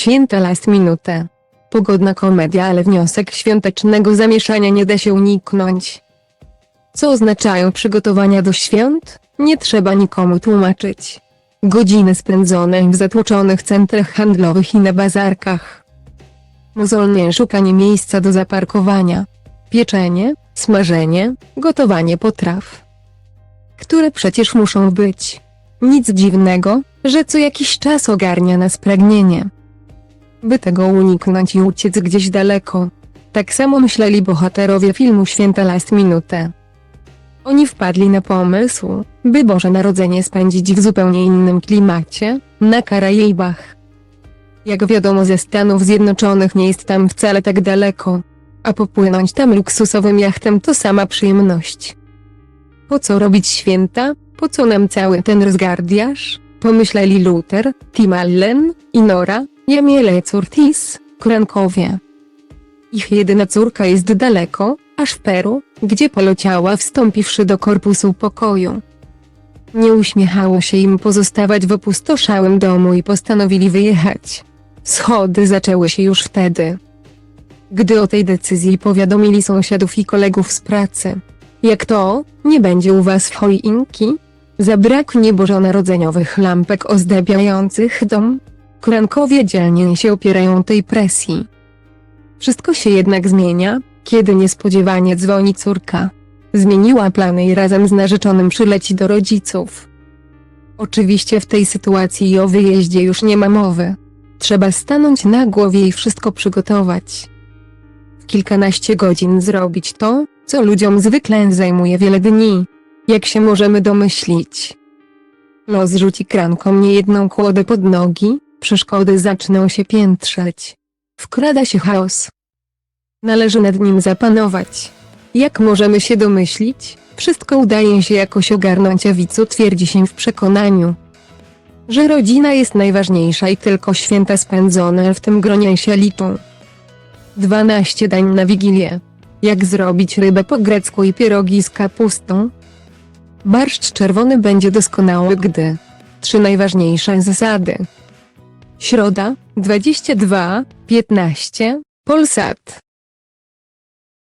Święta last minute. Pogodna komedia, ale wniosek świątecznego zamieszania nie da się uniknąć. Co oznaczają przygotowania do świąt? Nie trzeba nikomu tłumaczyć. Godziny spędzone w zatłoczonych centrach handlowych i na bazarkach. Mozolnie szukanie miejsca do zaparkowania. Pieczenie, smażenie, gotowanie potraw. Które przecież muszą być. Nic dziwnego, że co jakiś czas ogarnia nas pragnienie. By tego uniknąć i uciec gdzieś daleko. Tak samo myśleli bohaterowie filmu Święta Last Minute. Oni wpadli na pomysł, by Boże Narodzenie spędzić w zupełnie innym klimacie, na Karaibach. Jak wiadomo ze Stanów Zjednoczonych nie jest tam wcale tak daleko, a popłynąć tam luksusowym jachtem to sama przyjemność. Po co robić święta? Po co nam cały ten rozgardiaż? Pomyśleli Luther, Tim Allen i Nora, Jamiele Curtis, Krankowie. Ich jedyna córka jest daleko, aż w Peru, gdzie poleciała wstąpiwszy do korpusu pokoju. Nie uśmiechało się im pozostawać w opustoszałym domu i postanowili wyjechać. Schody zaczęły się już wtedy. Gdy o tej decyzji powiadomili sąsiadów i kolegów z pracy. Jak to, nie będzie u was choinki? Zabraknie bożonarodzeniowych lampek ozdabiających dom? Krankowie dzielnie się opierają tej presji. Wszystko się jednak zmienia, kiedy niespodziewanie dzwoni córka. Zmieniła plany i razem z narzeczonym przyleci do rodziców. Oczywiście w tej sytuacji o wyjeździe już nie ma mowy. Trzeba stanąć na głowie i wszystko przygotować. W kilkanaście godzin zrobić to, co ludziom zwykle zajmuje wiele dni. Jak się możemy domyślić. Los rzuci krankom niejedną kłodę pod nogi, przeszkody zaczną się piętrzeć. Wkrada się chaos. Należy nad nim zapanować. Jak możemy się domyślić, wszystko udaje się jakoś ogarnąć, a widzu twierdzi się w przekonaniu, że rodzina jest najważniejsza i tylko święta spędzone w tym gronie się liczą. 12 dań na Wigilię. Jak zrobić rybę po grecku i pierogi z kapustą? Barszcz czerwony będzie doskonały, gdy trzy najważniejsze zasady. Środa, 22, 15, Polsat.